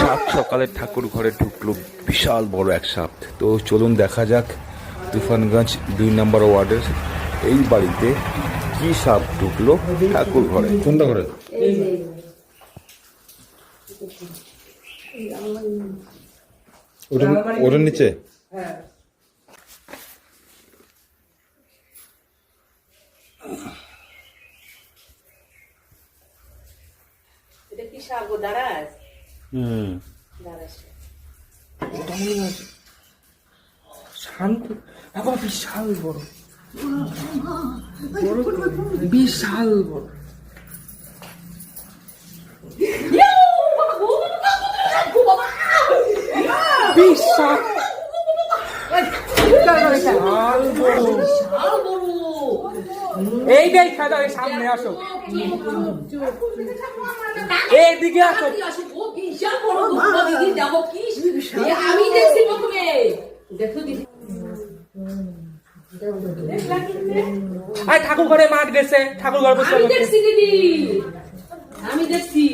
সাপ সকালে ঠাকুর ঘরে ঢুকলো বিশাল বড় এক সাপ। তো চলুন দেখা যাক তুফানগঞ্জ দুই নম্বর ওয়ার্ডের এই বাড়িতে কি সাপ ঢুকলো ঠাকুর ঘরে। কোনটা ওটা ওটার নিচে? এটা কি হুম দাঁড়াস শান্ত বাবা বিশাল বড় বিশাল বড় বিশাল বিশাল বড় এই দেখ খাদা এই সামনে আসো এইদিকে আসো আমি দেখছি প্রথমে। দেখো আর ঠাকুর ঘরে মাঠ গেছে ঠাকুর ঘর বসে আমি দেখছি দিদি। আমি দেখছি।